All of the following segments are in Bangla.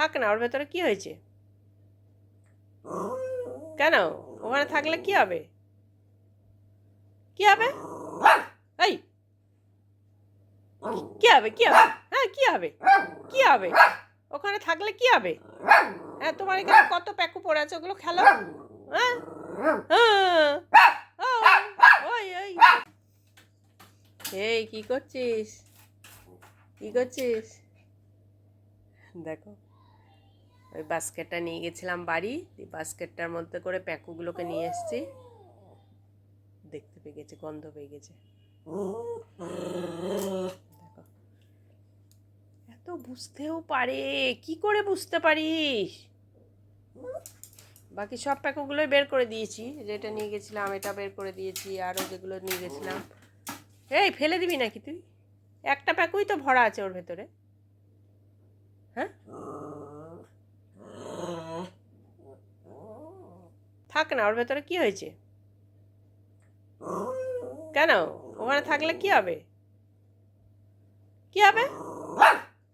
থাক না, ওর ভেতরে কি হয়েছে? কেন? ওখানে থাকলে কি হবে? কি হবে? এই! কি হবে কি হবে? হ্যাঁ কি হবে? কি হবে? ওখানে থাকলে কি হবে? হ্যাঁ তোমার এখানে কত প্যাকু পড়ে আছে ওগুলো খেলো। হ্যাঁ? হ্যাঁ। ওই ওই এই, কি করছিস? কি করছিস? দেখো। ওই বাস্কেটটা নিয়ে গেছিলাম বাড়ি বাস্কেটটার মধ্যে করে প্যাকুগুলোকে নিয়ে এসেছি। দেখতে পেয়ে গেছে, গন্ধ পেয়ে গেছে। দেখো। এত বুঝতেও পারে, কি করে বুঝতে পারিস? বাকি সব প্যাকুগুলোই বের করে দিয়েছি যেটা নিয়ে গেছিলাম, এটা বের করে দিয়েছি আরও যেগুলো নিয়ে গেছিলাম। এই, ফেলে দিবি নাকি তুই? একটা প্যাকুই তো ভরা আছে ওর ভেতরে। হ্যাঁ? থাক না ওর ভেতরে কি হয়েছে? কেন? ওখানে থাকলে কি হবে? কি হবে?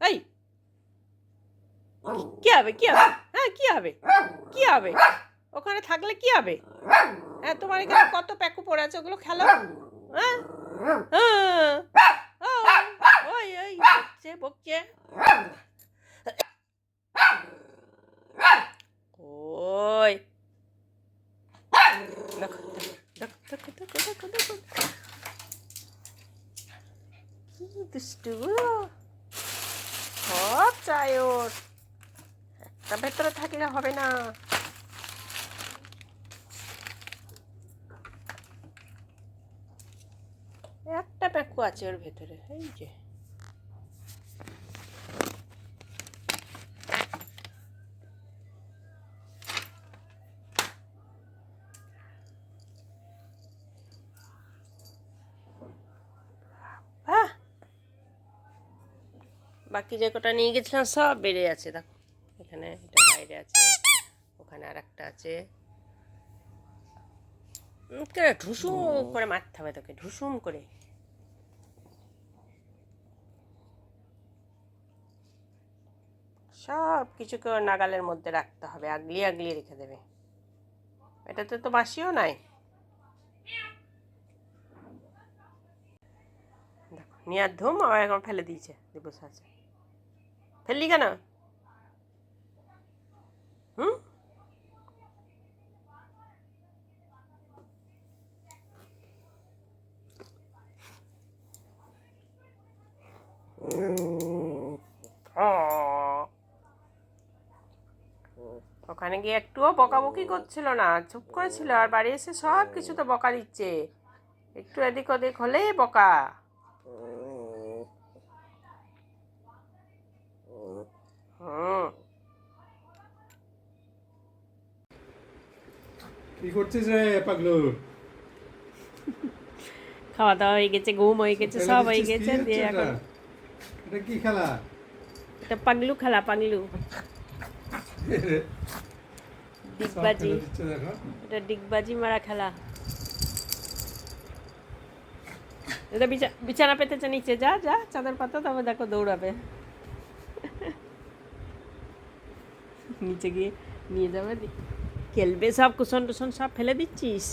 এই! কি হবে কি হবে? হ্যাঁ কি হবে? কি হবে? ওখানে থাকলে কি হবে? হ্যাঁ তোমার এখানে কত প্যাকু পড়ে আছে ওগুলো খেলো? হ্যাঁ? হ্যাঁ। ওই ওই বকছে বকছে। ওই দেখো দেখো দেখো দেখো দেখো দেখো কি দুষ্টু সব চাই ওর একটা ভেতরে থাকলে হবে না। একটা প্যাকু আছে ওর ভেতরে, এই যে। বাকি যে কটা নিয়ে গেছিলাম সব বেড়ে আছে, দেখো। এখানে এটা বাইরে আছে, ওখানে আর একটা আছে ঢুসুম করে মারতে হবে তোকে, ঢুসুম করে। সব কিছুকে নাগালের মধ্যে রাখতে হবে আগলি আগলি রেখে দেবে। এটাতে তো বাসিও নাই। দেখো নিয়ার ধুম, আবার এখন ফেলে দিয়েছে দিবস আছে ফেললি কেন? হুম? ওখানে গিয়ে একটুও বকাবকি করছিল না, চুপ করেছিল, আর বাড়ি এসে সব কিছু তো বকা দিচ্ছে। একটু এদিক ওদিক হলেই বকা হুম কি করছিস রে পাগলু? খাওয়া দাওয়া হয়ে গেছে ঘুম হয়ে গেছে সব হয়ে গেছে দিয়ে এখন এটা? কি খেলা? এটা পাগলু খেলা পাগলু। ডিগবাজি। এটা ডিগবাজি মারা খেলা। এটা বিছা বিছানা পেতেছে নিচে যা যা চাদর পাতা তবে দেখো দৌড়াবে। নিচে গিয়ে নিয়ে যাবে খেলবে সব কুশন টুসন সব ফেলে দিচ্ছিস?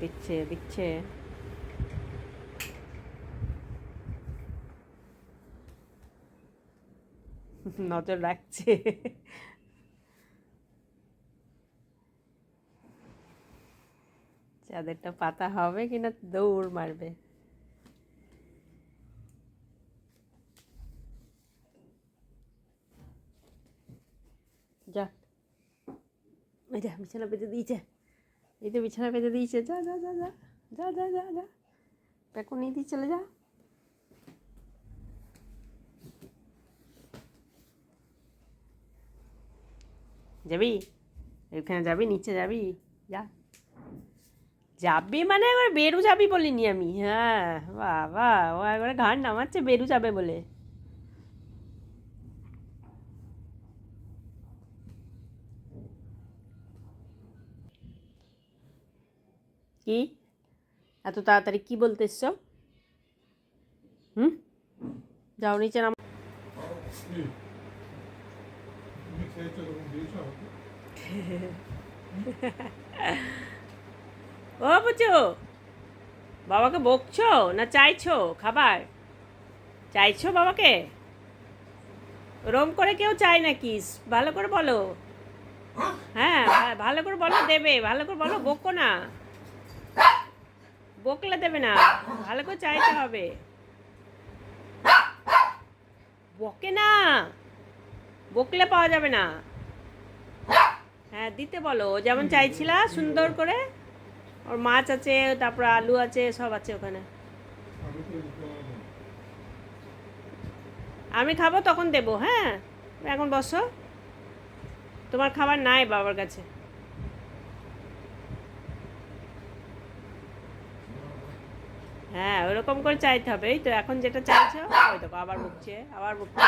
দিচ্ছে দিচ্ছে। নজর রাখছে। চাঁদেরটা পাতা হবে কিনা? দৌড় মারবে যা এই যা বিছানা পেতে দিয়েছে। এই তো বিছানা পেতে দিয়েছে। যা যা যা যা যা যা যা যা। প্যাকু নিয়ে দিয়ে চলে যা। যাবি? ওইখানে যাবি? নিচে যাবি? যা। যাবি মানে একবার বেরু যাবি বলিনি আমি। হ্যাঁ বাবা। ও একবারে ঘাড় নামাচ্ছে, বেরু যাবে বলে। কি? এত তাড়াতাড়ি কি বলতে এসছো? হুম? যাও নিচে নাম? ও বুঝো বাবাকে বকছো না চাইছো খাবার? চাইছো বাবাকে? রম করে কেউ চায় নাকি ভালো করে বলো। হ্যাঁ ভালো করে বলো, দেবে। ভালো করে বলো, বকো না। বকলে দেবে না। ভালো করে চাইতে হবে। বকে না। বকলে পাওয়া যাবে না। হ্যাঁ দিতে বলো। যেমন চাইছিলা, সুন্দর করে। ওর মাছ আছে, তারপর আলু আছে, সব আছে ওখানে। আমি খাব, তখন দেবো হ্যাঁ? এখন বসো। তোমার খাবার নাই বাবার কাছে। হ্যাঁ ওরকম করে চাইতে হবে। এই তো, এখন যেটা চাইছো, ওই দেখো, আবার বুকছে আবার বুকছে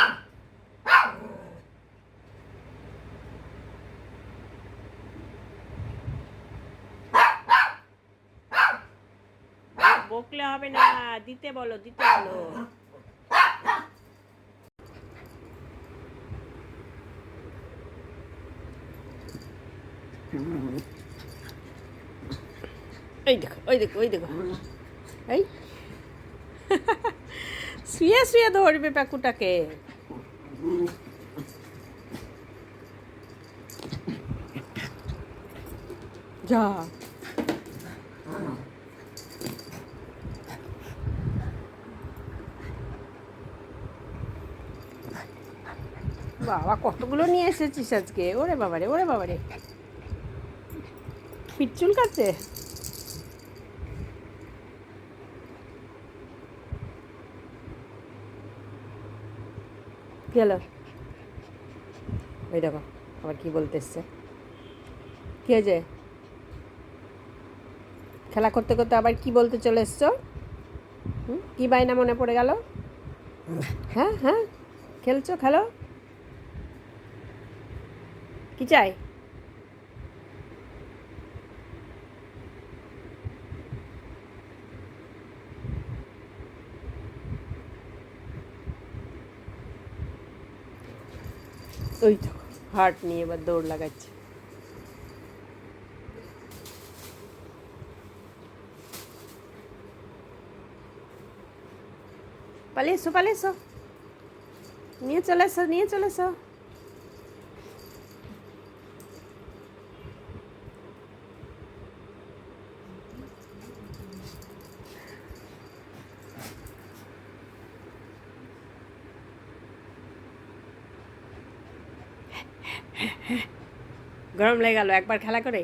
বকলে হবে না, দিতে বলো দিতে বলো। ওই দেখো ওই দেখো ওই দেখো। এই? শুয়ে শুয়ে ধরবে পাকুটাকে যা। বাবা, কতগুলো নিয়ে এসেছিস আজকে? ওরে বাবারে ওরে বাবারে। পিচ্চুল কাছে? কি ওই দেখো, আবার কি বলতে এসছে? কি যে খেলা করতে করতে আবার কি বলতে চলে এসছো? কি বায়না মনে পড়ে গেল? হ্যাঁ হ্যাঁ। খেলছো, খেলো? কি চাই? ওই তো নিয়ে এবার দৌড় লাগাচ্ছে। পালিয়ে এসো পালিয়ে এসো। নিয়ে চলে এসো, নিয়ে চলে এসো। গরম লেগে গেল একবার খেলা করে?